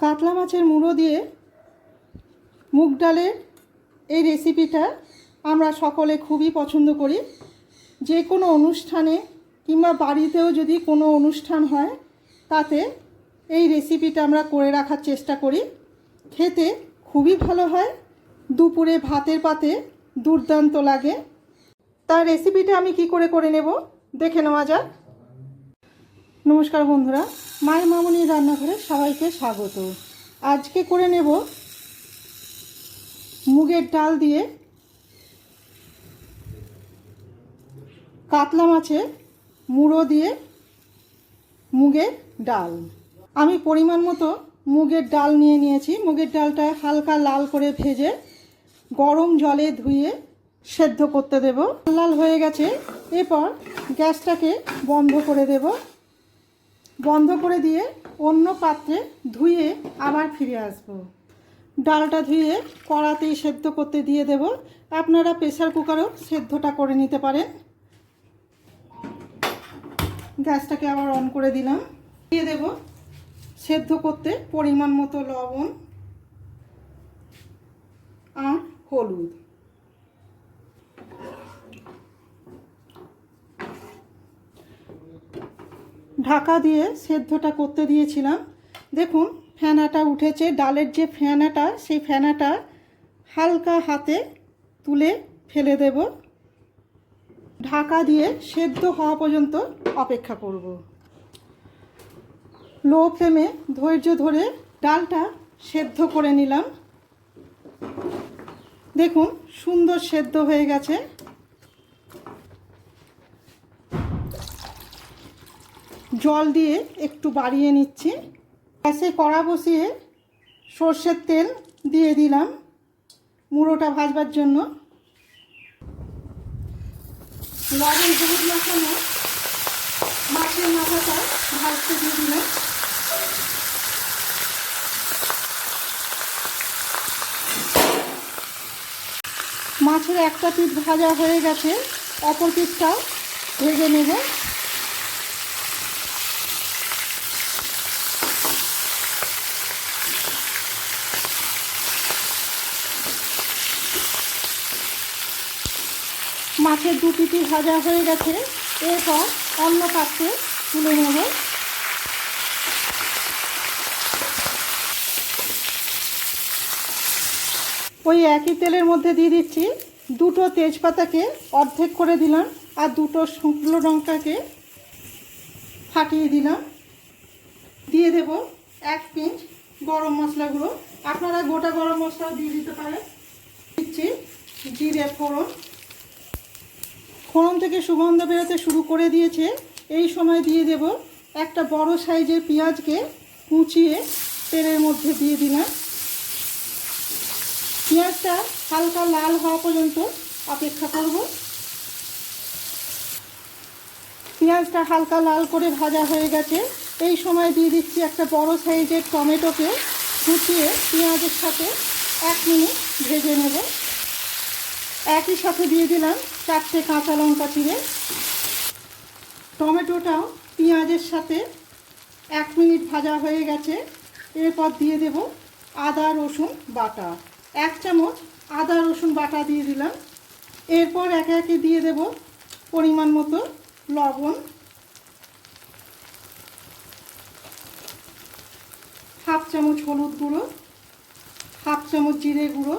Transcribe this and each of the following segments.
কাতলা মাছের মুড়ো দিয়ে মুগ ডালের এই রেসিপিটা আমরা সকলে খুবই পছন্দ করি। যে কোনো অনুষ্ঠানে কিংবা বাড়িতেও যদি কোনো অনুষ্ঠান হয়, তাতে এই রেসিপিটা আমরা করে রাখার চেষ্টা করি। খেতে খুবই ভালো হয়, দুপুরে ভাতের পাতে দুর্দান্ত লাগে। তার রেসিপিটা আমি কি করে করে নেব? দেখে নেওয়া যাক। নমস্কার বন্ধুরা মায়ের মামনির রান্নাঘরে সবাইকে স্বাগত। আজকে করে নেব মুগের ডাল দিয়ে কাতলা মাছের মুড়ো দিয়ে মুগের ডাল। আমি পরিমাণ মতো মুগের ডাল নিয়ে নিয়েছি। মুগের ডালটা হালকা লাল করে ভেজে গরম জলে ধুয়ে সেদ্ধ করতে দেব। লাল হয়ে গেছে, এরপর গ্যাসটাকে বন্ধ করে দেব। বন্ধ করে দিয়ে অন্য পাত্রে ধুয়ে আবার ফিরে আসব। ডালটা ধুয়ে কড়াতেই সেদ্ধ করতে দিয়ে দেব। আপনারা প্রেসার কুকারও সেদ্ধটা করে নিতে পারেন। গ্যাসটাকে আবার অন করে দিলাম। দিয়ে দেব সেদ্ধ করতে পরিমাণ মতো লবণ আর হলুদ। ঢাকা দিয়ে সেদ্ধটা করতে দিয়েছিলাম। দেখুন, ফেনাটা উঠেছে। ডালের যে ফেনাটা, সেই ফেনাটা হালকা হাতে তুলে ফেলে দেব। ঢাকা দিয়ে সেদ্ধ হওয়া পর্যন্ত অপেক্ষা করব। লো ফ্লেমে ধৈর্য ধরে ডালটা সেদ্ধ করে নিলাম। দেখুন, সুন্দর সেদ্ধ হয়ে গেছে। জল দিয়ে একটু বাড়িয়ে নিচ্ছি। গ্যাসে কড়া বসিয়ে সর্ষের তেল দিয়ে দিলাম মুড়োটা ভাজবার জন্য। লবণ হলুদ মাখানো মাছের মাথাটা ভাজতে দিয়ে দিলাম। মাছের একটা পিঠ ভাজা হয়ে গেছে, অপর পিঠটাও ভেজে নেব। মাছের দু পিঠি ভাজা হয়ে গেছে। এরপর অন্য পাত্রে তুলে নেব। ওই একই তেলের মধ্যে দিয়ে দিচ্ছি দুটো তেজপাতাকে অর্ধেক করে দিলাম আর দুটো শুকনো লঙ্কাকে ফাটিয়ে দিলাম। দিয়ে দেব এক পিঞ্চ গরম মশলা গুঁড়ো। আপনারা গোটা গরম মশলাও দিয়ে দিতে পারেন। দিচ্ছি জিরে ফোড়ন। ফোড়ন থেকে সুগন্ধ বেরোতে শুরু করে দিয়েছে। এই সময় দিয়ে দেব একটা বড় সাইজের পেঁয়াজকে কুচিয়ে তেলের মধ্যে দিয়ে দিলাম। পেঁয়াজটা হালকা লাল হওয়া পর্যন্ত অপেক্ষা করব। পেঁয়াজটা হালকা লাল করে ভাজা হয়ে গেছে। এই সময় দিয়ে দিচ্ছি একটা বড় সাইজের টমেটোকে কুচিয়ে পেঁয়াজের সাথে এক মিনিট ভেজে নেব। একই সাথে দিয়ে দিলাম চারটে কাঁচা লঙ্কা চিড়ে। টমেটোটাও পেঁয়াজের সাথে এক মিনিট ভাজা হয়ে গেছে। এরপর দিয়ে দেব আদা, রসুন, বাটা। এক চামচ আদা, রসুন, বাটা দিয়ে দিলাম। এরপর একে একে দিয়ে দেব পরিমাণ মতো লবণ। হাফ চামচ হলুদ গুঁড়ো, হাফ চামচ জিরে গুঁড়ো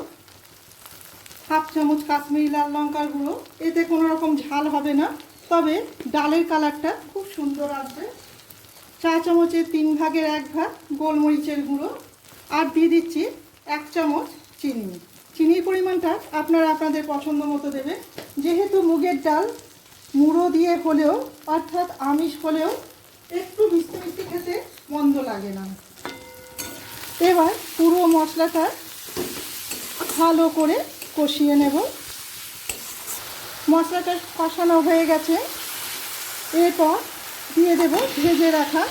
হাফ চামচ কাশ্মীরি লাল লঙ্কার গুঁড়ো। এতে কোনো রকম ঝাল হবে না। তবে ডালের কালারটা খুব সুন্দর আসবে। চা চামচের তিন ভাগের এক ভাগ গোলমরিচের গুঁড়ো। আর দিয়ে দিচ্ছি এক চামচ চিনি। চিনির পরিমাণটা আপনারা আপনাদের পছন্দ মতো দেবেন। যেহেতু মুগের ডাল মুড়ো দিয়ে হলেও, অর্থাৎ আমিষ হলেও একটু মিষ্টি মিষ্টি খেতে মন্দ লাগে না। এবার পুরো মশলাটা ভালো করে কষিয়ে নেব। মশলাটা কষানো হয়ে গেছে। এরপর দিয়ে দেব ভেজে রাখা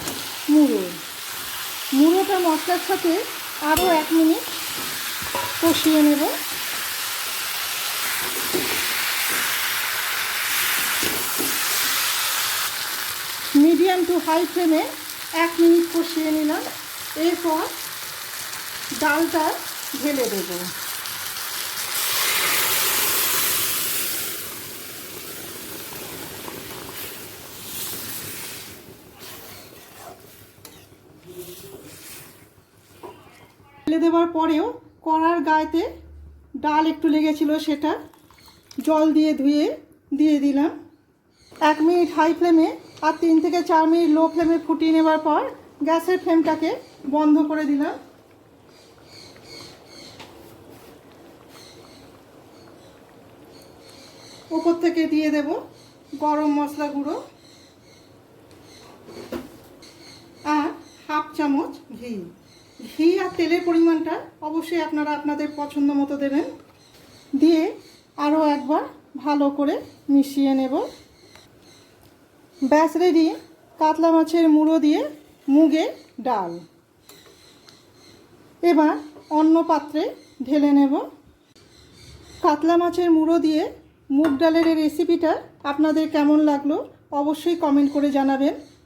মুড়ো। মুড়োটা মশলার সাথে আরও এক মিনিট কষিয়ে নেব। মিডিয়াম টু হাই ফ্লেমে এক মিনিট কষিয়ে নিলাম। এরপর ডালটা ঢেলে দেব। ঢেলে দেওয়ার পরেও কড়ার গায়েতে ডাল একটু লেগেছিল সেটা। জল দিয়ে ধুয়ে দিয়ে দিলাম। এক মিনিট হাই ফ্লেমে আর তিন থেকে চার মিনিট লো ফ্লেমে ফুটিয়ে নেবার পর গ্যাসের ফ্লেমটাকে বন্ধ করে দিলাম। ওপর থেকে দিয়ে দেব গরম মশলা গুঁড়ো আর হাফ চামচ ঘি। ঘি আর তেলের পরিমাণটা অবশ্যই আপনারা আপনাদের পছন্দ মতো দেবেন। দিয়ে আরও একবার ভালো করে মিশিয়ে নেব। ব্যাস রেডি কাতলা মাছের মুড়ো দিয়ে মুগের ডাল। এবার অন্য পাত্রে ঢেলে নেব। কাতলা মাছের মুড়ো দিয়ে মুগ ডালের রেসিপিটা আপনাদের কেমন লাগল অবশ্যই কমেন্ট করে জানাবেন।